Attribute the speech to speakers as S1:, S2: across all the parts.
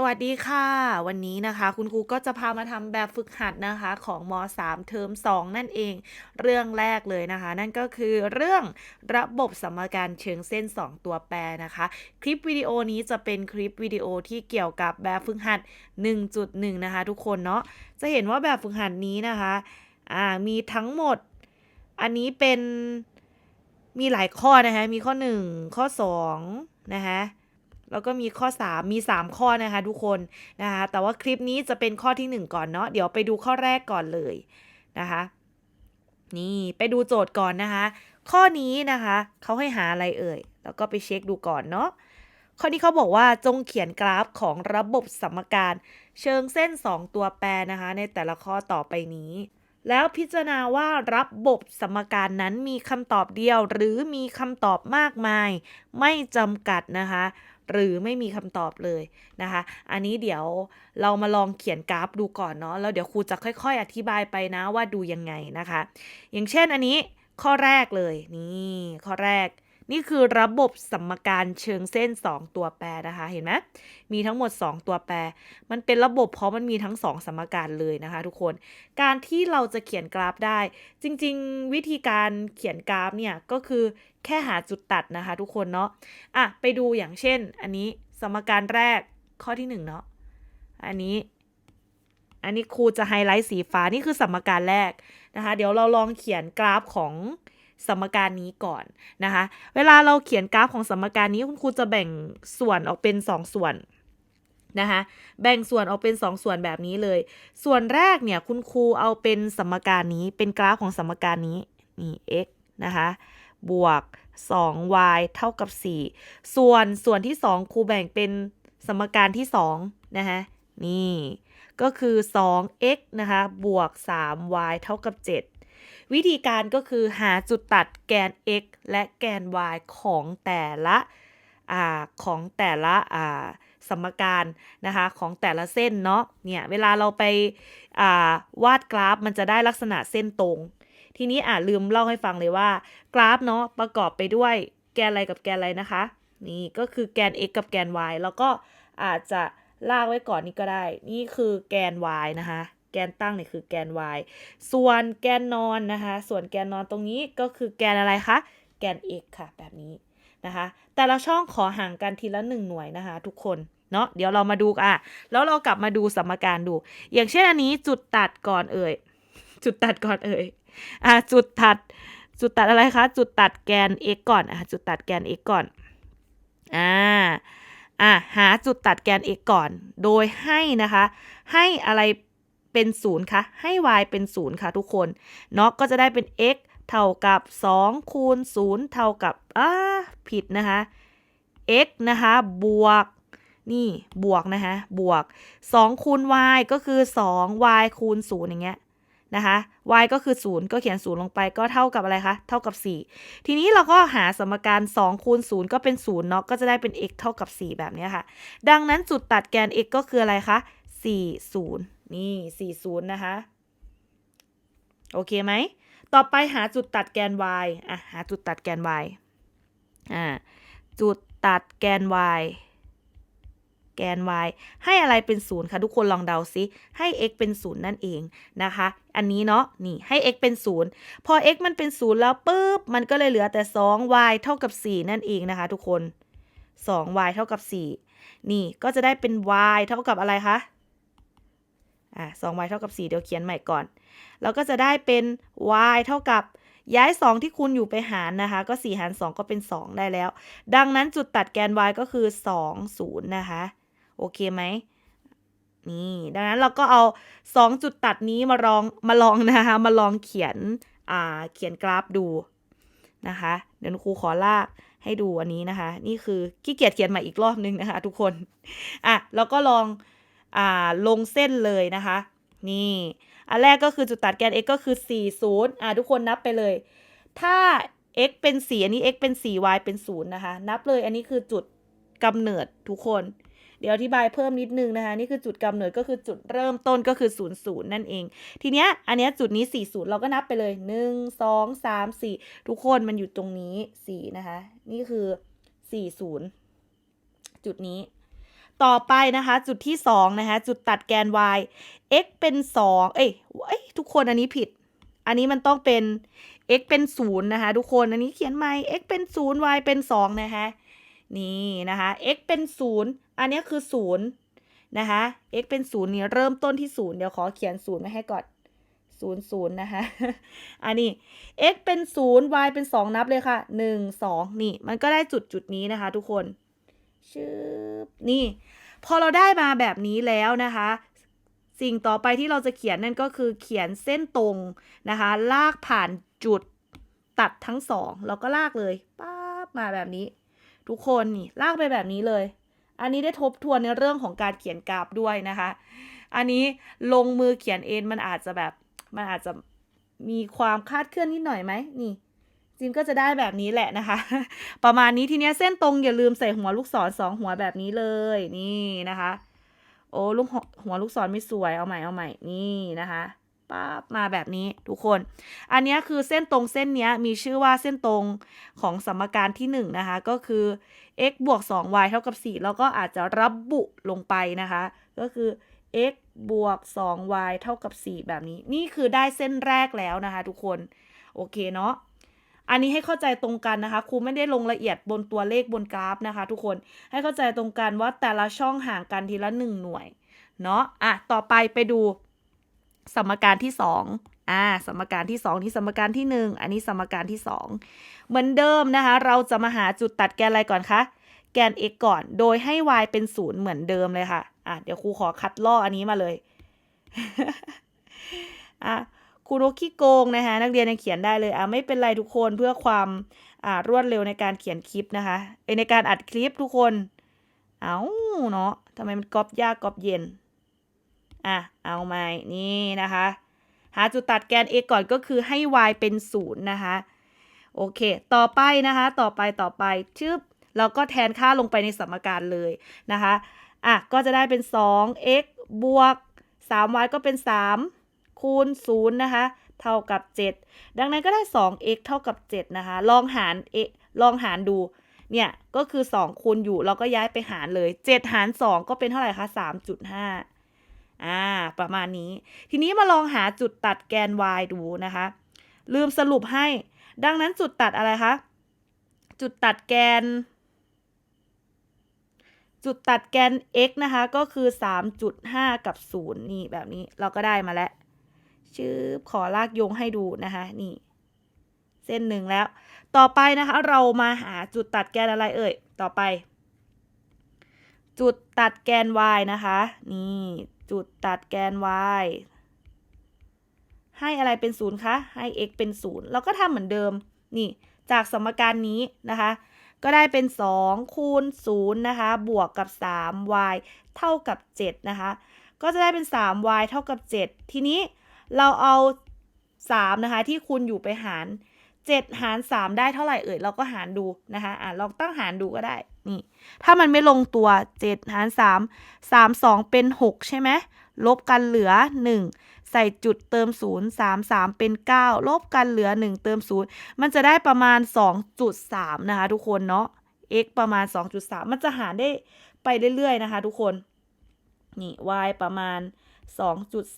S1: สวัสดีค่ะ วันนี้นะคะ คุณครูก็จะพามาทำแบบฝึกหัดนะคะของม .3 เทอม2 นั่นเอง เรื่องแรกเลยนะคะ นั่นก็คือเรื่องระบบสมการเชิงเส้น 2 ตัวแปรนะคะ คลิปวิดีโอนี้จะเป็นคลิปวิดีโอที่เกี่ยวกับแบบฝึกหัด 1.1 นะคะ ทุกคนเนาะจะเห็นว่าแบบฝึกหัดนี้นะคะอ่ามีทั้งหมด อันนี้เป็นมีหลายข้อนะคะมีข้อ 1 ข้อ 2 นะคะ แล้วก็มีข้อ 3 มี 3 ข้อนะคะทุกคนนะคะแต่ว่าคลิปนี้จะเป็นข้อที่ 1 ก่อนเนาะเดี๋ยวไปดูข้อแรกก่อนเลยนะคะนี่ไปดูโจทย์ก่อนนะคะ ข้อนี้นะคะเขาให้หาอะไรเอ่ย แล้วก็ไปเช็คดูก่อนเนาะข้อนี้เขาบอกว่าจงเขียนกราฟของระบบสมการ เชิงเส้น 2 ตัวแปรนะคะ ในแต่ละข้อต่อไปนี้ แล้วพิจารณาว่าระบบสมการนั้นมีคำตอบเดียว หรือมีคำตอบมากมาย ไม่จำกัดนะคะ หรือไม่มีคำตอบเลยนะคะ อันนี้เดี๋ยวเรามาลองเขียนกราฟดูก่อนเนาะแล้วเดี๋ยวครูจะค่อย ๆ อธิบายไปนะว่าดูยังไงนะคะ อย่างเช่นอันนี้ข้อแรกเลยนี่ข้อแรกนี่คือระบบสมการเชิงเส้น 2 ตัวแปรนะคะ เห็นไหมมีทั้งหมด 2 ตัวแปร มันเป็นระบบเพราะมันมีทั้ง 2 สมการเลยนะคะ ทุกคน การที่เราจะเขียนกราฟได้ จริง ๆ วิธีการเขียนกราฟเนี่ยก็คือ แค่หาจุดตัดนะคะ ทุกคนเนาะอะไปดูอย่างเช่น อันนี้สมการแรกข้อที่1เนาะอันนี้ อันนี้ครูจะไฮไลท์สีฟ้านี่คือสมการแรกนะคะ เดี๋ยวเราลองเขียนกราฟของสมการนี้ก่อนนะคะ เวลาเราเขียนกราฟของสมการนี้คุณครูจะแบ่งส่วนออกเป็น 2 ส่วนนะคะแบ่งส่วนออกเป็น 2ส่วนแบบนี้เลย ส่วนแรกเนี่ยคุณครูเอาเป็นสมการนี้เป็นกราฟของสมการนี้นี่ x นะคะ บวก 2y เท่ากับ 4 ส่วนส่วนที่ 2 ครูแบ่งเป็นสมการที่ 2 นะคะนี่ก็คือ 2x นะคะบวก 3y เท่ากับ 7 วิธีการก็คือหาจุดตัดแกน x และแกน y ของแต่ละอของแต่ละสมการนะคะของแต่ละเส้นเนาะเนี่ยเวลาเราไปาวาดกราฟมันจะได้ลักษณะเส้นตรง ทีนี้อ่าลืมเล่าให้ฟังเลยว่า กราฟเนาะประกอบไปด้วยแกนอะไรกับแกนอะไรนะคะ นี่ก็คือแกน x กับแกน y แล้วก็อาจจะลากไว้ก่อนนี้ก็ได้ นี่คือแกน y นะคะ แกนตั้งเนี่ยคือแกน y ส่วนแกนนอนนะคะ ส่วนแกนนอนตรงนี้ก็คือแกนอะไรคะ แกน x ค่ะ แบบนี้นะคะ แต่ละช่องขอห่างกันทีละหนึ่งหน่วยนะคะ ทุกคนเนาะเดี๋ยวเรามาดูอะ แล้วเรากลับมาดูสมการดู อย่างเช่นอันนี้จุดตัดก่อนเอ่ย จุดตัดก่อนเอ่ยอะจุดตัด จุดตัดอะไรคะ จุดตัดแกน x ก่อนอะจุดตัดแกน x ก่อน อ่า อะหาจุดตัดแกน x ก่อน โดยให้นะคะ ให้อะไรเป็นศูนย์คะให้ y เป็นศูนย์ค่ะทุกคนเนาะก็จะได้เป็น x เท่ากับ2คูณ0เท่ากับอ่าผิดนะคะ x นะคะบวกนี่บวกนะคะบวก 2 คูณ y ก็คือ 2 y คูณ0อย่างเงี้ย นะคะ y ก็คือ 0 ก็เขียน 0 ลงไปก็เท่ากับอะไรคะ เท่ากับ 4 ทีนี้เราก็หาสมการ2คูณ0ก็เป็น0เนาะก็จะได้เป็น x เท่ากับ 4 แบบนี้ค่ะ ดังนั้นจุดตัดแกน x ก็คืออะไรคะ4 0 นี่ 40 นะคะ โอเคไหม ต่อไปหาจุดตัดแกน y อะหาจุดตัดแกน y อ่าจุดตัดแกน y แกน y ให้อะไรเป็นศูนย์คะทุกคนลองเดาซิ ให้ x เป็นศูนย์นั่นเองนะคะ อันนี้เนาะนี่ให้ x เป็นศูนย์พอ x มันเป็นศูนย์แล้วปุ๊บมันก็เลยเหลือแต่ 2y เท่ากับ 4 นั่นเองนะคะ ทุกคน 2y เท่ากับ 4 นี่ก็จะได้เป็น y เท่ากับอะไรคะอะ 2y เท่ากับ 4 เดี๋ยวเขียนใหม่ก่อน แล้วก็จะได้เป็น y เท่ากับย้าย 2 ที่คูณอยู่ไปหารนะคะ ก็ 4 หาร 2 ก็เป็น 2 ได้แล้ว ดังนั้นจุดตัดแกน y ก็คือ 2 0 นะคะ โอเคไหมนี่ดังนั้นเราก็เอา 2 จุดตัดนี้มาลองมาลองนะคะมาลองเขียนอ่าเขียนกราฟดูนะคะเดี๋ยวครูขอลากให้ดูอันนี้นะคะ นี่คือขี้เกียจเขียนใหม่อีกรอบนึงนะคะ ทุกคนอะแล้วก็ลองอ่าลงเส้นเลยนะคะ นี่อันแรกก็คือจุดตัดแกน x ก็คือ 40อ่าทุกคนนับไปเลย ถ้า x เป็น4อันนี้ x เป็น4 y เป็น0นะคะ นับเลยอันนี้คือจุดกำเนิดทุกคน เดี๋ยวอธิบายเพิ่มนิดนึงนะคะนี่คือจุดกำเนิดก็คือจุดเริ่มต้นก็คือ0 0นั่นเอง ทีเนี้ยอันเนี้ยจุดนี้ 40 เราก็นับไปเลย 1 2 3 4 ทุกคนมันอยู่ตรงนี้ 4 นะคะ นี่คือ 40 จุดนี้ต่อไปนะคะ จุดที่ 2 นะคะ จุดตัดแกน y x เป็น 2 เอ้ยเอ้ยทุกคนอันนี้ผิด อันนี้มันต้องเป็น x เป็น0นะคะ ทุกคนอันนี้เขียนใหม่ x เป็น 0 y เป็น2นะคะ นี่นะคะ x เป็น 0 อันนี้คือ 0 นะคะ x เป็น 0 นี่เริ่มต้นที่ 0 เดี๋ยวขอเขียน 0 ไว้ให้ก่อน0 0นะคะอันนี้ x เป็น 0 y เป็น 2 นับเลยค่ะ 1 2 นี่ มันก็ได้จุดจุดนี้นะคะทุกคนชืบนี่ พอเราได้มาแบบนี้แล้วนะคะ สิ่งต่อไปที่เราจะเขียนนั่นก็คือเขียนเส้นตรงนะคะ ลากผ่านจุดตัดทั้งสองแล้วก็ลากเลยป๊าบมาแบบนี้ ทุกคนนี่ลากไปแบบนี้เลย อันนี้ได้ทบทวนในเรื่องของการเขียนกราฟด้วยนะคะ อันนี้ลงมือเขียนเองมันอาจจะแบบมันอาจจะมีความคาดเคลื่อนนิดหน่อยไหมนี่จิมก็จะได้แบบนี้แหละนะคะ ประมาณนี้ทีเนี้ยเส้นตรงอย่าลืมใส่หัวลูกศรสองหัวแบบนี้เลยนี่นะคะ โอ้ลูกหัวหัวลูกศรไม่สวยเอาใหม่เอาใหม่นี่นะคะ ป๊าบมาแบบนี้ทุกคน อันนี้คือเส้นตรงเส้นนี้มีชื่อว่าเส้นตรงของสมการที่1นงนะคะ ก็คือ x บวก 2y เท่ากับ 4 แล้วก็อาจจะระบบุลงไปนะคะ ก็คือ x บวก 2y เท่ากับ 4 แบบนี้ นี่คือได้เส้นแรกแล้วนะคะทุกคน โอเคเนาะอันนี้ให้เข้าใจตรงกันนะคะครูไม่ได้ลงละเอียดบนตัวเลขบนกราฟนะคะ ทุกคนให้เข้าใจตรงกันว่าแต่ละช่องห่างกันทีละหนึ่งหน่วยเนาะอะต่อไปไปดู สมการที่สองอ่าสมการที่สองนี่สมการที่หนึ่งอันนี้สมการที่สองเหมือนเดิมนะคะ เราจะมาหาจุดตัดแกนอะไรก่อนคะแกน x ก่อนโดยให้ y เป็นศูนย์เหมือนเดิมเลยค่ะอะเดี๋ยวครูขอคัดลอกอันนี้มาเลยอะครูนกขี้โกงนะคะนักเรียนยังเขียนได้เลยอะไม่เป็นไรทุกคนเพื่อความอ่ารวดเร็วในการเขียนคลิปนะคะเอยในการอัดคลิปทุกคน เอาเนาะทำไมมันก๊อปยากก๊อปเย็น อะเอาใหม่นี่นะคะ หาจุดตัดแกน x ก่อนก็คือให้ y เป็นศูนย์นะคะ โอเค ต่อไปนะคะ ต่อไปต่อไปชึบเราก็แทนค่าลงไปในสมการเลยนะคะอะก็จะได้เป็น 2x บวก 3y ก็เป็น 3 คูณ 0 นะคะ เท่ากับ 7 ดังนั้นก็ได้ 2x เท่ากับ 7 นะคะ ลองหาร x ลองหารดู เนี่ย ก็คือ 2 คูณอยู่ เราก็ย้ายไปหารเลย 7 หาร 2 ก็เป็นเท่าไหร่คะ 3.5 อ่า ประมาณนี้ ทีนี้มาลองหาจุดตัดแกน y ดูนะคะ ลืมสรุปให้ ดังนั้นจุดตัดอะไรคะ จุดตัดแกน จุดตัดแกน x นะคะ ก็คือ 3.5 กับ 0 นี่แบบนี้เราก็ได้มาแล้ว ชื่อขอลากโยงให้ดูนะคะ นี่ เส้นหนึ่งแล้ว ต่อไปนะคะ เรามาหาจุดตัดแกนอะไรเอ่ย ต่อไป จุดตัดแกน y นะคะ นี่ จุดตัดแกน y ให้อะไรเป็นศูนย์คะ ให้ x เป็นศูนย์เราก็ทำเหมือนเดิม นี่ จากสมการนี้นะคะ ก็ได้เป็น 2 คูณ0นะคะ บวกกับ 3y เท่ากับ 7 นะคะ ก็จะได้เป็น 3y เท่ากับ 7 ทีนี้เราเอา 3 นะคะ ที่คูณอยู่ไปหาร 7 หาร 3 ได้เท่าไหร่เอ่ย เราก็หารดูนะคะ อะลองตั้งหารดูก็ได้ นี่ถ้ามันไม่ลงตัว 7 หาร 3 3 2 เป็น 6 ใช่ไหมลบกันเหลือ 1 ใส่จุดเติม 0 3 3 เป็น 9 ลบกันเหลือ 1 เติม 0 มันจะได้ประมาณ 2.3 นะคะทุกคนเนาะ x ประมาณ 2.3 มันจะหารได้ไปเรื่อยๆนะคะทุกคน นี่ y ประมาณ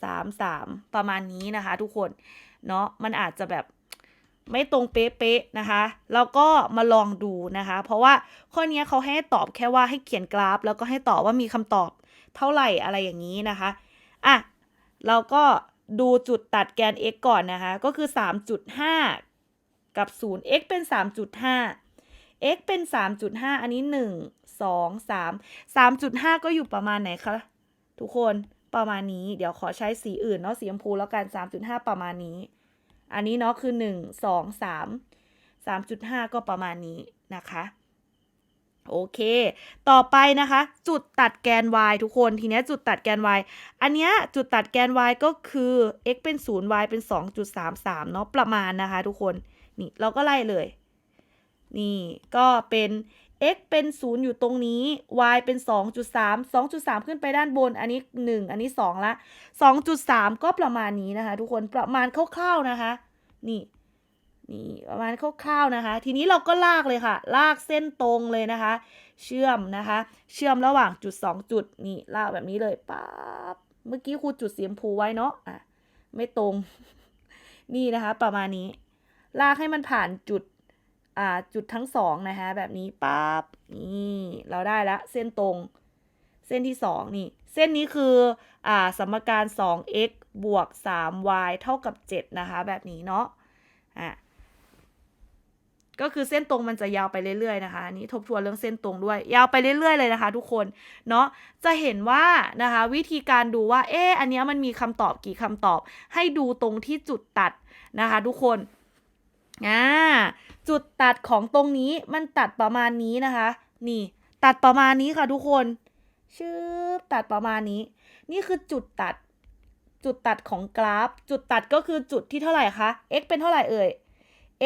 S1: 2.33 ประมาณนี้นะคะทุกคน เนาะ มันอาจจะแบบ ไม่ตรงเป๊ะๆนะคะ แล้วก็มาลองดูนะคะ เพราะว่าข้อนี้เขาให้ตอบแค่ว่าให้เขียนกราฟ แล้วก็ให้ตอบว่ามีคำตอบเท่าไหร่อะไรอย่างนี้นะคะ อะ เราก็ดูจุดตัดแกน x ก่อนนะคะ ก็คือ 3.5 กับ 0 x เป็น 3.5 x เป็น 3.5 อันนี้ 1 2 3 3.5 ก็อยู่ประมาณไหนคะ ทุกคนประมาณนี้ เดี๋ยวขอใช้สีอื่นเนาะสีชมพูแล้วกัน 3.5 ประมาณนี้ อันนี้เนาะคือ 1 2 3 3.5 ก็ประมาณนี้นะคะ โอเค ต่อไปนะคะ จุดตัดแกน y ทุกคน ทีเนี้ยจุดตัดแกน y อันเนี้ยจุดตัดแกน y ก็คือ x เป็น 0 y เป็น 2.33 เนาะประมาณนะคะทุกคน นี่เราก็ไล่เลย นี่ก็เป็น x เป็น 0 อยู่ตรงนี้ y เป็น 2.3 2.3 ขึ้นไปด้านบน อันนี้ 1 อันนี้ 2 ละ 2.3 ก็ประมาณนี้นะคะ ทุกคน ประมาณคร่าวๆนะคะ นี่ นี่ ประมาณคร่าวๆนะคะ ทีนี้เราก็ลากเลยค่ะ ลากเส้นตรงเลยนะคะ เชื่อมนะคะ เชื่อมระหว่างจุด 2 จุด นี่ ลากแบบนี้เลยป๊าบ เมื่อกี้ครูจุดสีชมพูไว้เนาะ อะ ไม่ตรง นี่นะคะ ประมาณนี้ ลากให้มันผ่านจุด จุดทั้งสองนะคะแบบนี้ปั๊บนี่เราได้ละเส้นตรง เส้นที่ 2 นี่ เส้นนี้คืออ่าสมการ 2x บวก 3y เท่ากับ 7 นะคะ แบบนี้เนาะอะก็คือเส้นตรงมันจะยาวไปเรื่อยๆนะคะนี้ทบทวนเรื่องเส้นตรงด้วย ยาวไปเรื่อยๆเลยนะคะ ทุกคนเนาะจะเห็นว่านะคะ วิธีการดูว่าเอออันนี้มันมีคำตอบกี่คำตอบ ให้ดูตรงที่จุดตัดนะคะ ทุกคนอ่า จุดตัดของตรงนี้มันตัดประมาณนี้นะคะ นี่ ตัดประมาณนี้ค่ะทุกคนชืบตัดประมาณนี้ นี่คือจุดตัด จุดตัดของกราฟ จุดตัดก็คือจุดที่เท่าไหร่คะ x เป็นเท่าไหร่เอ่ย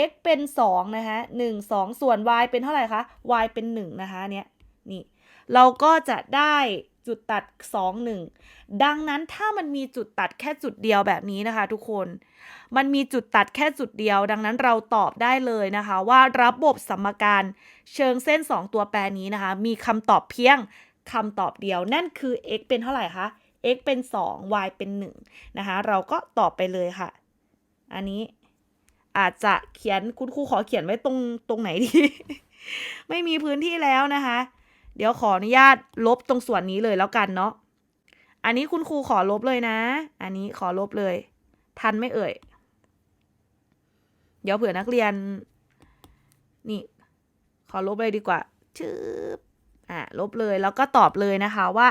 S1: x เป็น 2 นะคะ1 2 ส่วน y เป็นเท่าไหร่คะ y เป็น 1 นะคะเนี่ยนี่ เราก็จะได้ จุดตัด 2 1 ดังนั้นถ้ามันมีจุดตัดแค่จุดเดียวแบบนี้นะคะ ทุกคน มันมีจุดตัดแค่จุดเดียว ดังนั้นเราตอบได้เลยนะคะ ว่าระบบสมการเชิงเส้น 2 ตัวแปรนี้นะคะ มีคำตอบเพียงคำตอบเดียว นั่นคือ x เป็นเท่าไหร่คะ x เป็น 2 y เป็น 1 นะคะ เราก็ตอบไปเลยค่ะ อันนี้อาจจะเขียนคุณครูขอเขียนไว้ตรงตรงไหนดี ไม่มีพื้นที่แล้วนะคะ เดี๋ยวขออนุญาตลบตรงส่วนนี้เลยแล้วกันเนาะ อันนี้คุณครูขอลบเลยนะ อันนี้ขอลบเลย ทันไม่เอ่ย เดี๋ยวเผื่อนักเรียน นี่ ขอลบเลยดีกว่า ชืบอะลบเลยแล้วก็ตอบเลยนะคะว่า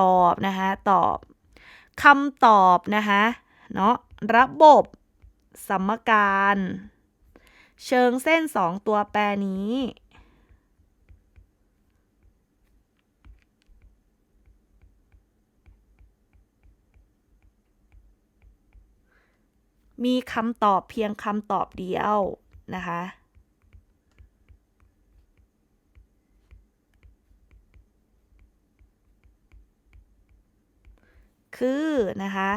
S1: ตอบนะคะตอบคำตอบนะคะเนาะระบบสมการ เชิงเส้น 2 ตัวแปรนี้ มีคำตอบเพียงคำตอบเดียวนะคะ คือนะคะ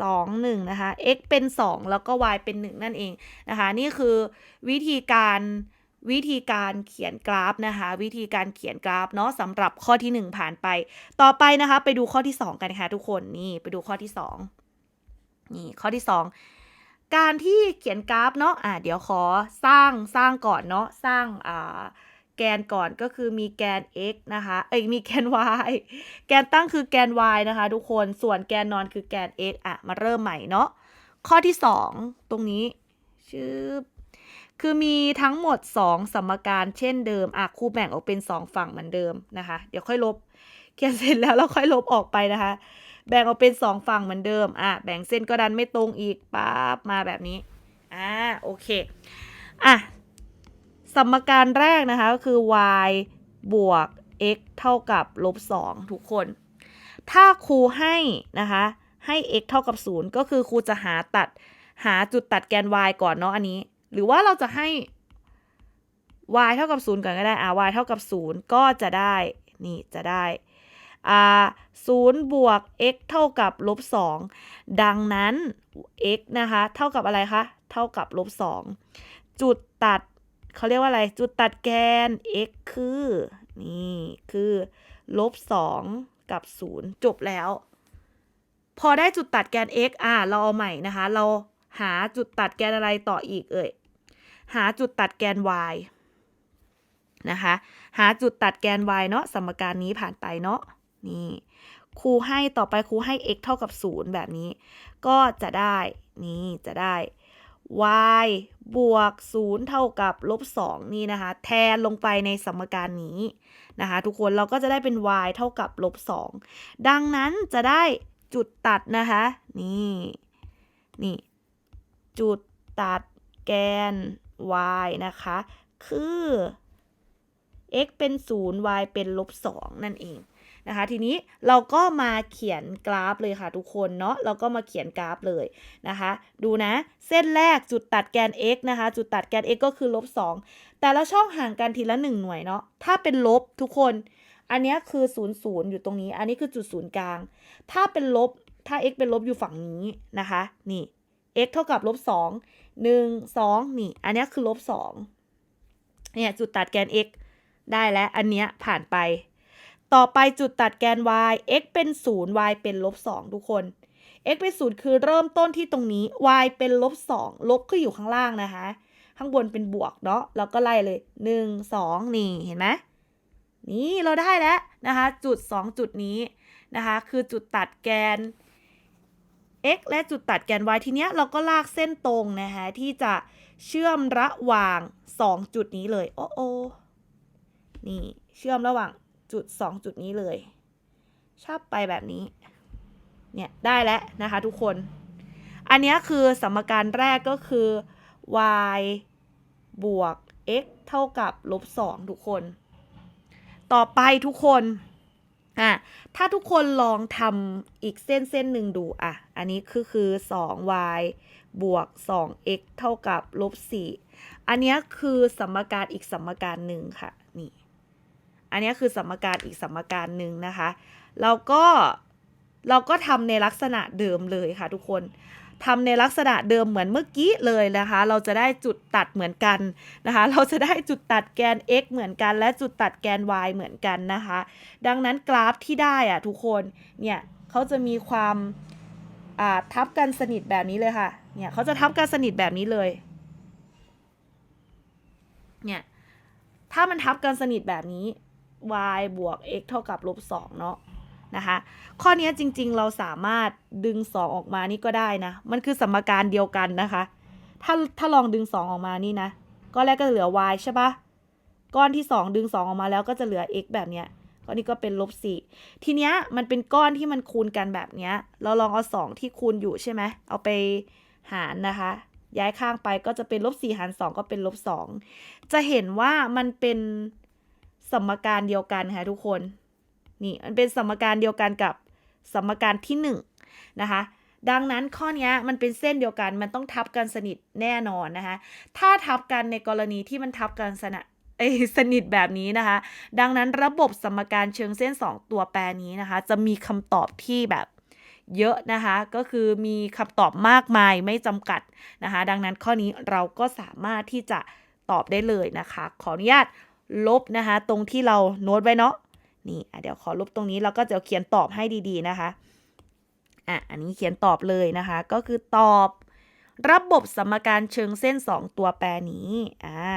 S1: 2 1นะคะ x เป็น 2 แล้วก็ y เป็น 1 นั่นเองนะคะ นี่คือวิธีการวิธีการเขียนกราฟนะคะ วิธีการเขียนกราฟเนาะสำหรับข้อที่ 1 ผ่านไป ต่อไปนะคะ ไปดูข้อที่ 2 กันค่ะทุกคนนี่ไปดูข้อที่ 2 นี่ข้อที่ 2 การที่เขียนกราฟเนาะอะเดี๋ยวขอสร้างสร้างก่อนเนาะสร้างอ่าแกนก่อนก็คือมีแกน x นะคะเอ้ยมีแกน y แกนตั้งคือแกน y นะคะ ทุกคนส่วนแกนนอนคือแกน x อะมาเริ่มใหม่เนาะข้อที่ 2 ตรงนี้ชื่อคือมีทั้งหมด 2 สมการเช่นเดิมอะครูแบ่งออกเป็น 2 ฝั่งเหมือนเดิมนะคะ เดี๋ยวค่อยลบ เขียนเสร็จแล้วเราค่อยลบออกไปนะคะ แบ่งออกเป็น 2 ฝั่งเหมือนเดิม อะ แบ่งเส้นก็ดันไม่ตรงอีกปั๊บมาแบบนี้ อ่า โอเค อะ สมการแรกนะคะก็คือ y บวก x เท่ากับลบ2ทุกคน ถ้าครูให้นะคะ ให้ x เท่ากับ 0 ก็คือครูจะหาตัด หาจุดตัดแกน y ก่อนเนาะอันนี้ หรือว่าเราจะให้ y เท่ากับ 0 ก่อนก็ได้ อ่า y เท่ากับ 0 ก็จะได้ นี่จะได้ อ่า0บวก x เท่ากับลบ2ดังนั้น x นะคะ เท่ากับอะไรคะ เท่ากับลบ2จุดตัดเขาเรียกว่าอะไร จุดตัดแกน x คือ นี่ คือลบ2กับ0จบแล้ว พอได้จุดตัดแกน x อะเราเอาใหม่นะคะ เราหาจุดตัดแกนอะไรต่ออีกเอ่ย หาจุดตัดแกน y นะคะ หาจุดตัดแกน y เนาะสมการนี้ผ่านไปเนาะ นี่ครูให้ต่อไปครูให้ x เท่ากับ 0 แบบนี้ ก็จะได้นี่จะได้ y บวก 0 เท่ากับลบ 2 นี่นะคะ แทนลงไปในสมการนี้นะคะ ทุกคนเราก็จะได้เป็น y เท่ากับลบ 2 ดังนั้นจะได้จุดตัดนะคะ นี่นี่ จุดตัดแกน y นะคะ คือ x เป็น 0 y เป็นลบ 2 นั่นเอง นะคะ ทีนี้เราก็มาเขียนกราฟเลยค่ะทุกคนเนาะเราก็มาเขียนกราฟเลยนะคะ ดูนะเส้นแรกจุดตัดแกน x นะคะ จุดตัดแกน x ก็คือลบ2แต่ละช่องห่างกันทีละ 1 หน่วยเนาะถ้าเป็นลบทุกคน อันนี้คือ0 0อยู่ตรงนี้ อันนี้คือจุดศูนย์กลาง ถ้าเป็นลบถ้า x เป็นลบอยู่ฝั่งนี้นะคะ นี่ x เท่ากับลบสองหนึ่งสองนี่ อันนี้คือลบสองเนี่ยจุดตัดแกน x ได้แล้ว อันเนี้ยผ่านไป ต่อไปจุดตัดแกน y x เป็นศูนย์ y เป็นลบสองทุกคน x เป็นศูนย์คือเริ่มต้นที่ตรงนี้ y เป็นลบสองลบก็อยู่ข้างล่างนะคะ ข้างบนเป็นบวกเนาะแล้วก็ไล่เลยหนึ่งสองนี่เห็นไหมนี่เราได้แล้วนะคะ จุดสองจุดนี้นะคะ คือจุดตัดแกน x และจุดตัดแกน y ทีเนี้ยเราก็ลากเส้นตรงนะคะที่จะเชื่อมระหว่าง 2 จุดนี้เลย โอ้โอนี่เชื่อมระหว่าง จุด2จุดนี้เลยชอบไปแบบนี้ เนี่ย ได้แล้วนะคะทุกคน อันนี้คือสมการแรกก็คือ y บวก x เท่ากับลบ2ทุกคน ต่อไปทุกคน อะ ถ้าทุกคนลองทำอีกเส้นเส้นหนึ่งดู อะ อันนี้คือคือ 2y บวก 2x เท่ากับลบ4อันนี้คือสมการอีกสมการหนึ่งค่ะ นี่ อันนี้คือสมการอีกสมการหนึ่งนะคะเราก็เราก็ทำในลักษณะเดิมเลยค่ะทุกคนทำในลักษณะเดิมเหมือนเมื่อกี้เลยนะคะ เราจะได้จุดตัดเหมือนกันนะคะ เราจะได้จุดตัดแกน x เหมือนกัน และจุดตัดแกน y เหมือนกันนะคะ ดังนั้นกราฟที่ได้อะทุกคน เนี่ยเขาจะมีความทับกันสนิทแบบนี้เลยค่ะ เนี่ยเขาจะทับกันสนิทแบบนี้เลย เนี่ย ถ้ามันทับกันสนิทแบบนี้ y บวก x เท่ากับลบ2เนาะนะคะ ข้อนี้จริงๆเราสามารถดึง 2 ออกมานี่ก็ได้นะ มันคือสมการเดียวกันนะคะ ถ้าถ้าลองดึง 2 ออกมานี่นะก้อนแรกก็เหลือ y ใช่ปะก้อนที่ 2 ดึง 2 ออกมาแล้วก็จะเหลือ x แบบเนี้ยก้อนนี้ก็เป็นลบ4ทีเนี้ยมันเป็นก้อนที่มันคูณกันแบบเนี้ย เราลองเอา2ที่คูณอยู่ใช่ไหมเอาไปหารนะคะ ย้ายข้างไปก็จะเป็นลบ4หาร2ก็เป็นลบ2จะเห็นว่ามันเป็น สมการเดียวกันค่ะทุกคน นี่มันเป็นสมการเดียวกันกับสมการที่1นงนะคะดังนั้นข้อนี้มันเป็นเส้นเดียวกันมันต้องทับกันสนิทแน่นอนนะคะ ถ้าทับกันในกรณีที่มันทับกันสนะสนิทแบบนี้นะคะ ดังนั้นระบบสมการเชิงเส้น 2 ตัวแปรนี้นะคะ จะมีคำตอบที่แบบเยอะนะคะ ก็คือมีคำตอบมากมายไม่จำกัดนะคะ ดังนั้นข้อนี้เราก็สามารถที่จะตอบได้เลยนะคะ ขออนุญาต ลบนะคะ ตรงที่เราโน้ตไว้เนาะนี่เดี๋ยวขอลบตรงนี้แล้วก็จะเขียนตอบให้ดีๆนะคะอะอันนี้เขียนตอบเลยนะคะ ก็คือตอบ ระบบสมการเชิงเส้น 2 ตัวแปรนี้อ่า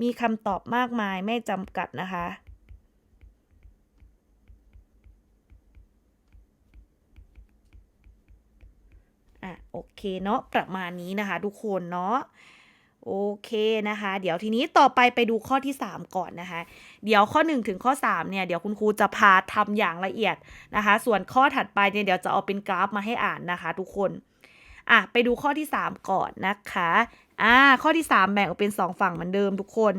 S1: มีคำตอบมากมายไม่จำกัดนะคะ อะโอเคเนาะประมาณนี้นะคะ ทุกคนเนาะโอเคนะคะ เดี๋ยวทีนี้ต่อไปไปดูข้อที่ 3 ก่อนนะคะ เดี๋ยวข้อ 1 ถึงข้อ 3 เนี่ย เดี๋ยวคุณครูจะพาทำอย่างละเอียดนะคะ ส่วนข้อถัดไปเนี่ยเดี๋ยวจะเอาเป็นกราฟมาให้อ่านนะคะ ทุกคนอะไปดูข้อที่ 3 ก่อนนะคะอ่าข้อที่ 3 แบ่งออกเป็น 2 ฝั่งเหมือนเดิมทุกคน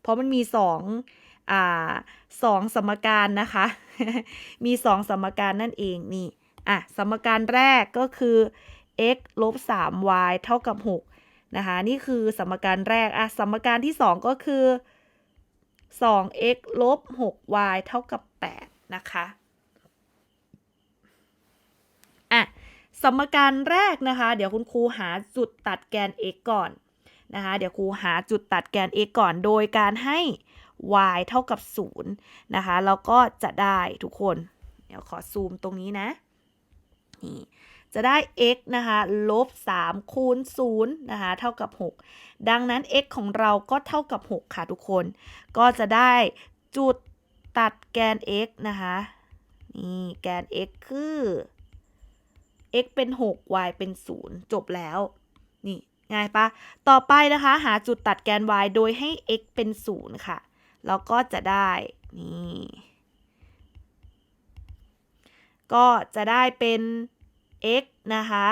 S1: เพราะมันมี2อ่าสองสมการนะคะ มี 2 สมการนั่นเองนี่อะสมการแรกก็คือ x ลบ 3y เท่ากับ 6 นะคะ นี่คือสมการแรก อะ สมการที่ 2 ก็คือ 2x ลบ 6y เท่ากับ 8 นะคะ อะ สมการแรกนะคะ เดี๋ยวคุณครูหาจุดตัดแกน x ก่อนนะคะ เดี๋ยวครูหาจุดตัดแกน x ก่อน โดยการให้ y เท่ากับ 0 นะคะ แล้วก็จะได้ทุกคน เดี๋ยวขอซูมตรงนี้นะ นี่ จะได้ x นะคะลบ3คูณ0นะคะเท่ากับ 6 ดังนั้น x ของเราก็เท่ากับ 6 ค่ะทุกคน ก็จะได้จุดตัดแกน x นะคะนี่แกน x คือ x เป็น 6 y เป็น 0 จบแล้ว นี่ง่ายปะต่อไปนะคะ หาจุดตัดแกน y โดยให้ x เป็น 0 ค่ะ แล้วก็จะได้ นี่ ก็จะได้เป็น x นะคะ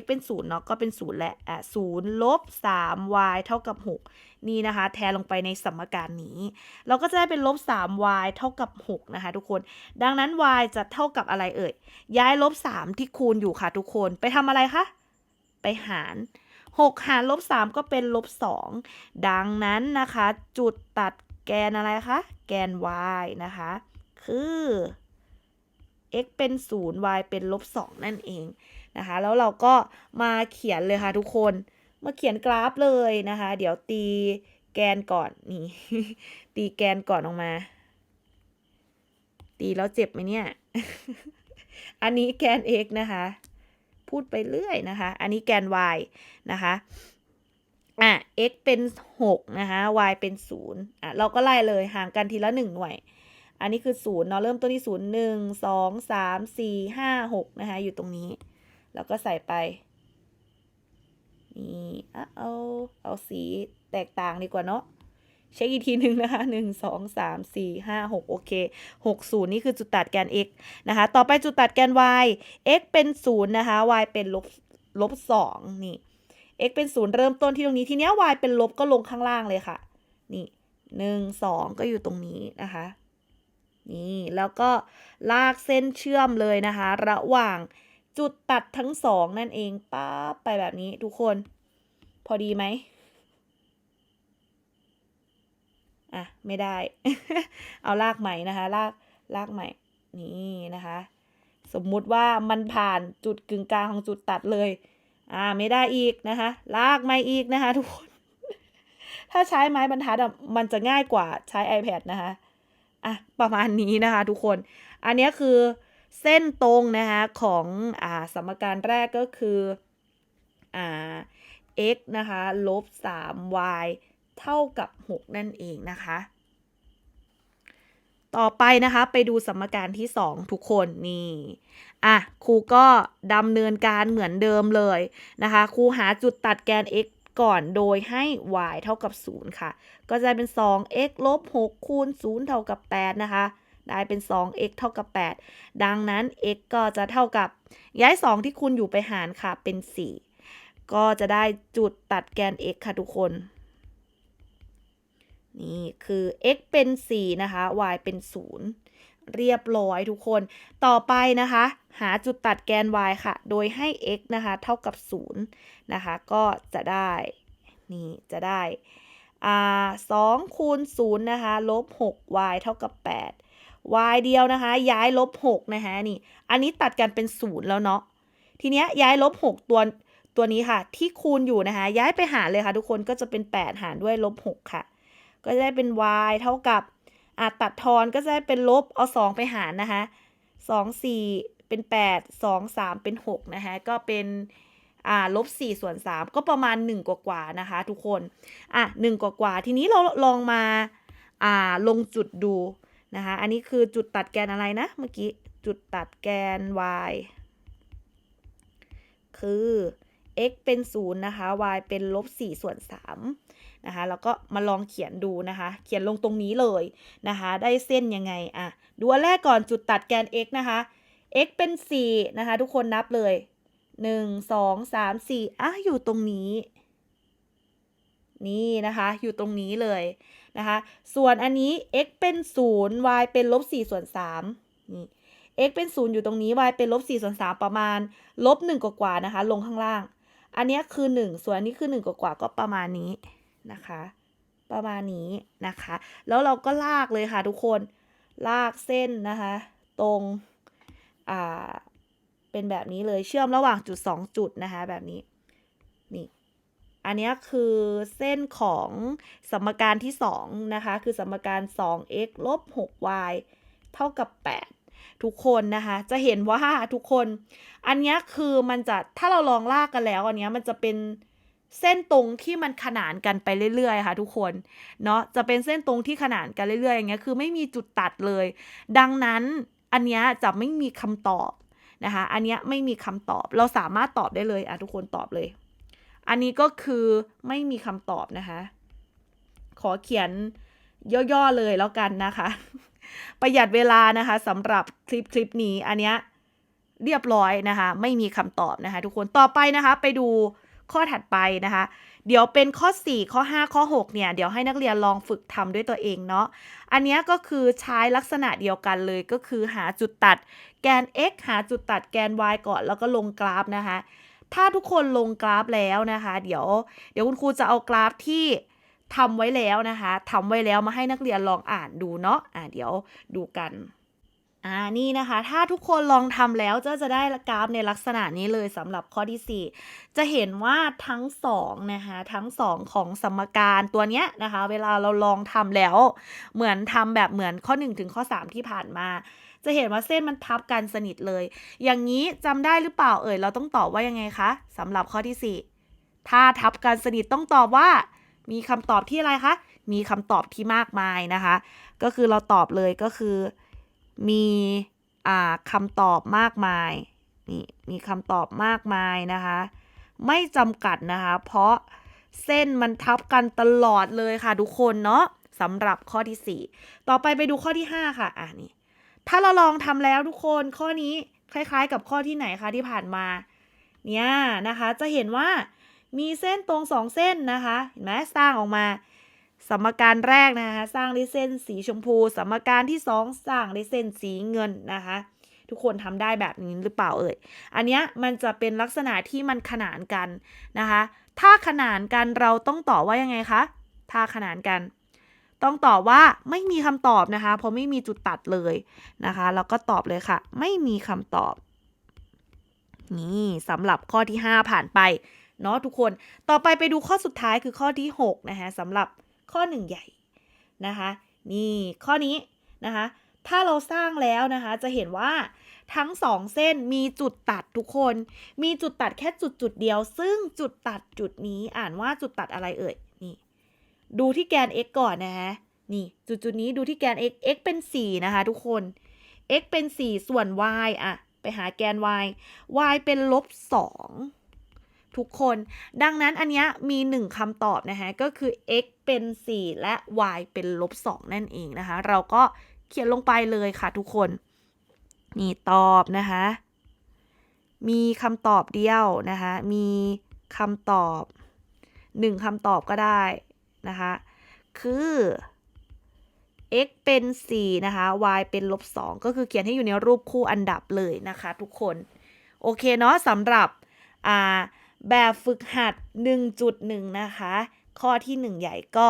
S1: x เป็น0เนาะก็เป็น0แหละอะ0ลบ 3y เท่ากับ 6 นี่นะคะ แทนลงไปในสมการนี้ เราก็จะได้เป็นลบ 3y เท่ากับ 6 นะคะ ทุกคน ดังนั้น y จะเท่ากับอะไรเอ่ย ย้ายลบ 3 ที่คูณอยู่ค่ะทุกคน ไปทำอะไรคะ ไปหาร 6 หารลบ 3 ก็เป็นลบ 2 ดังนั้นนะคะ จุดตัดแกนอะไรคะ แกน y นะคะ คือ x เป็น 0 y เป็นลบ 2 นั่นเองนะคะ แล้วเราก็มาเขียนเลยค่ะทุกคน มาเขียนกราฟเลยนะคะ เดี๋ยวตีแกนก่อนนี่ ตีแกนก่อนออกมา ตีแล้วเจ็บไหมเนี่ย อันนี้แกน x นะคะ พูดไปเรื่อยนะคะ อันนี้แกน y นะคะอะ x เป็น 6 นะคะ y เป็น 0อะเราก็ไล่เลยห่างกันทีละ 1 หน่วย อันนี้คือ0เนาะเริ่มต้นที่0 1 2 3 4 5 6นะคะอยู่ตรงนี้ แล้วก็ใส่ไปนี่อะเอาเอาสีแตกต่างดีกว่าเนาะเช็คอีกทีหนึ่งนะคะ1 2 3 4 5 6โอเค60นี่คือจุดตัดแกน x นะคะ ต่อไปจุดตัดแกน y x เป็น0นะคะ y เป็นลบลบ2นี่ x เป็น0เริ่มต้นที่ตรงนี้ทีเนี้ย y เป็นลบก็ลงข้างล่างเลยค่ะ นี่1 2ก็อยู่ตรงนี้นะคะ นี่แล้วก็ลากเส้นเชื่อมเลยนะคะ ระหว่างจุดตัดทั้งสองนั่นเองป๊าบไปแบบนี้ทุกคน พอดีไหมอะ ไม่ได้ เอาลากใหม่นะคะลากลากใหม่ นี่นะคะ สมมุติว่ามันผ่านจุดกึ่งกลางของจุดตัดเลย อ่าไม่ได้อีกนะคะ ลากไม่อีกนะคะ ทุกคน ถ้าใช้ไม้บรรทัดมันจะง่ายกว่าใช้ iPad นะคะ อะประมาณนี้นะคะทุกคน อันนี้คือเส้นตรงนะคะของอ่าสมการแรกก็คืออ่า x นะคะลบ 3y เท่ากับ 6 นั่นเองนะคะ ต่อไปนะคะไปดูสมการที่ 2 ทุกคนนี่อะครูก็ดำเนินการเหมือนเดิมเลยนะคะครูหาจุดตัดแกน x ก่อนโดยให้ y เท่ากับ 0 ค่ะ ก็จะเป็น 2x ลบ 6 คูณ 0 เท่ากับ 8 นะคะ ได้เป็น 2x เท่ากับ 8 ดังนั้น x ก็จะเท่ากับย้าย 2 ที่คุณอยู่ไปหารค่ะ เป็น 4 ก็จะได้จุดตัดแกน x ค่ะทุกคน นี่คือ x เป็น 4 นะคะ y เป็น 0 เรียบร้อยทุกคน ต่อไปนะคะ หาจุดตัดแกน y ค่ะ โดยให้ x นะคะ เท่ากับ 0 นะคะ ก็จะได้ นี่จะได้อ่า2คูณ0นะคะลบ 6y เท่ากับ 8 y เดียวนะคะ ย้ายลบ6นะคะนี่ อันนี้ตัดกันเป็น 0 แล้วเนาะ ทีเนี้ยย้ายลบ 6 ตัวตัวนี้ค่ะ ที่คูณอยู่นะคะ ย้ายไปหารเลยค่ะ ทุกคนก็จะเป็น 8 หารด้วยลบ 6 ค่ะ ก็จะได้เป็น y เท่ากับ อ่าตัดทอนก็จะเป็นลบเอา2ไปหารนะคะ2 4 เป็น 8 2 3 เป็น 6 นะคะ ก็เป็นอ่าลบ4ส่วน 3 ก็ประมาณ 1 กว่าๆนะคะ ทุกคน อะ1กว่าๆทีนี้เราลองมาอ่าลงจุดดูนะคะ อันนี้คือจุดตัดแกนอะไรนะ เมื่อกี้ จุดตัดแกน y คือ x เป็น 0 นะคะ y เป็นลบ4ส่วน 3 นะคะแล้วก็มาลองเขียนดูนะคะ เขียนลงตรงนี้เลยนะคะ ได้เส้นยังไงอะดูอันแรกก่อนจุดตัดแกน x นะคะ x เป็น 4 นะคะ ทุกคนนับเลย 1 2 3 4อะอยู่ตรงนี้ นี่นะคะ อยู่ตรงนี้เลยนะคะ ส่วนอันนี้ x เป็น 0 y เป็นลบ4ส่วน3นี่ x เป็น 0 อยู่ตรงนี้ y เป็นลบ4ส่วน3ประมาณลบ1กว่าๆนะคะ ลงข้างล่าง อันนี้คือ 1 ส่วนอันนี้คือ 1 กว่าๆก็ประมาณนี้ นะคะ ประมาณนี้นะคะ แล้วเราก็ลากเลยค่ะทุกคนลากเส้นนะคะ ตรงอ่าเป็นแบบนี้เลยเชื่อมระหว่างจุด 2 จุดนะคะ แบบนี้นี่อันนี้คือเส้นของสมการที่ 2 นะคะ คือสมการ 2x ลบ 6y เท่ากับ 8 ทุกคนนะคะ จะเห็นว่าทุกคน อันนี้คือมันจะถ้าเราลองลากกันแล้ว อันนี้มันจะเป็น เส้นตรงที่มันขนานกันไปเรื่อยๆ ค่ะ ทุกคนเนาะจะเป็นเส้นตรงที่ขนานกันเรื่อยๆอย่างเงี้ยคือไม่มีจุดตัดเลย ดังนั้นอันเนี้ยจะไม่มีคำตอบนะคะ อันเนี้ยไม่มีคำตอบ เราสามารถตอบได้เลยอะทุกคนตอบเลย อันนี้ก็คือไม่มีคำตอบนะคะ ขอเขียนย่อๆเลยแล้วกันนะคะ ประหยัดเวลานะคะสำหรับคลิปคลิปนี้อันเนี้ยเรียบร้อยนะคะ ไม่มีคำตอบนะคะ ทุกคนต่อไปนะคะ ไปดู ข้อถัดไปนะคะ เดี๋ยวเป็นข้อ 4 ข้อ 5 ข้อ 6 เนี่ย เดี๋ยวให้นักเรียนลองฝึกทำด้วยตัวเองเนาะ อันนี้ก็คือใช้ลักษณะเดียวกันเลยก็คือหาจุดตัดแกน x หาจุดตัดแกน y ก่อนแล้วก็ลงกราฟนะคะ ถ้าทุกคนลงกราฟแล้วนะคะ เดี๋ยว เดี๋ยวคุณครูจะเอากราฟที่ทำไว้แล้วนะคะทำไว้แล้วมาให้นักเรียนลองอ่านดูเนาะ อ่าเดี๋ยวดูกัน อ่านี่นะคะ ถ้าทุกคนลองทำแล้วจะจะได้กราฟในลักษณะนี้เลยสำหรับข้อที่ 4 จะเห็นว่าทั้ง2นะคะทั้ง 2 ของสมการตัวเนี้ยนะคะ เวลาเราลองทำแล้ว เหมือนทำแบบเหมือนข้อ 1 ถึงข้อ 3 ที่ผ่านมา จะเห็นว่าเส้นมันทับกันสนิทเลย อย่างนี้จำได้หรือเปล่าเอ่ยเราต้องตอบว่ายังไงคะสำหรับข้อที่ 4 ถ้าทับกันสนิทต้องตอบว่า มีคำตอบที่อะไรคะมีคำตอบที่มากมายนะคะ ก็คือเราตอบเลยก็คือ มีอ่าคำตอบมากมายนี่มีคำตอบมากมายนะคะ ไม่จำกัดนะคะ เพราะเส้นมันทับกันตลอดเลยค่ะทุกคนเนาะสำหรับข้อที่ 4 ต่อไปไปดูข้อที่ 5 ค่ะอะนี่ถ้าเราลองทำแล้วทุกคนข้อนี้คล้ายๆ กับข้อที่ไหนคะที่ผ่านมาเนี่ยนะคะ จะเห็นว่ามีเส้นตรงสองเส้นนะคะเห็นไหมสร้างออกมา สมการแรกนะคะสร้างด้วยเส้นสีชมพู สมการที่ 2 สร้างด้วยเส้นสีเงินนะคะทุกคนทำได้แบบนี้หรือเปล่าเอ่ย อันเนี้ยมันจะเป็นลักษณะที่มันขนานกันนะคะ ถ้าขนานกันเราต้องตอบว่ายังไงคะ ถ้าขนานกัน ต้องตอบว่าไม่มีคำตอบนะคะ เพราะไม่มีจุดตัดเลยนะคะแล้วก็ตอบเลยค่ะ ไม่มีคำตอบ นี่สำหรับข้อที่ 5 ผ่านไปเนาะทุกคน ต่อไปไปดูข้อสุดท้ายคือข้อที่6นะคะสำหรับ ข้อ1ใหญ่นะคะนี่ข้อนี้นะคะถ้าเราสร้างแล้วนะคะจะเห็นว่าทั้งสองเส้นมีจุดตัดทุกคน มีจุดตัดแค่จุดจุดเดียว ซึ่งจุดตัดจุดนี้อ่านว่าจุดตัดอะไรเอ่ยนี่ดูที่แกน x ก่อนนะคะนี่จุดจุดนี้ดูที่แกน x x เป็น 4 นะคะทุกคน x เป็น 4 ส่วน y อะไปหาแกน y y เป็นลบ 2 ทุกคน ดังนั้นอันเนี้ยมี 1คำตอบนะคะก็คือ x เป็น 4 และ y เป็นลบ 2 นั่นเองนะคะ เราก็เขียนลงไปเลยค่ะทุกคน นี่ตอบนะคะ มีคำตอบเดียวนะคะ มีคำตอบ 1คำตอบก็ได้นะคะ คือ x เป็น 4 นะคะ y เป็นลบ 2 ก็คือเขียนให้อยู่ในรูปคู่อันดับเลยนะคะทุกคน โอเคเนาะสำหรับแบบฝึกหัด 1.1 นะคะ ข้อที่ 1 ใหญ่ก็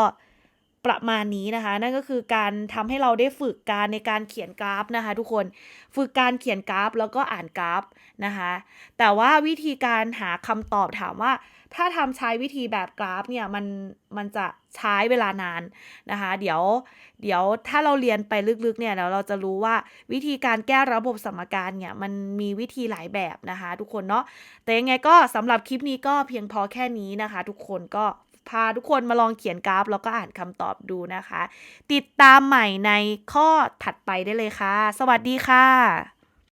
S1: ประมาณนี้นะคะ นั่นก็คือการทำให้เราได้ฝึกการในการเขียนกราฟนะคะ ทุกคนฝึกการเขียนกราฟแล้วก็อ่านกราฟนะคะ แต่ว่าวิธีการหาคำตอบถามว่า ถ้าทำใช้วิธีแบบกราฟเนี่ยมันมันจะใช้เวลานานนะคะ เดี๋ยวเดี๋ยวถ้าเราเรียนไปลึกๆเนี่ยเดี๋ยวเราจะรู้ว่าวิธีการแก้ระบบสมการเนี่ยมันมีวิธีหลายแบบนะคะ ทุกคนเนาะแต่ยังไงก็สำหรับคลิปนี้ก็เพียงพอแค่นี้นะคะ ทุกคนก็ พาทุกคนมาลองเขียนกราฟ แล้วก็อ่านคำตอบดูนะคะ ติดตามใหม่ในข้อถัดไปได้เลยค่ะ สวัสดีค่ะ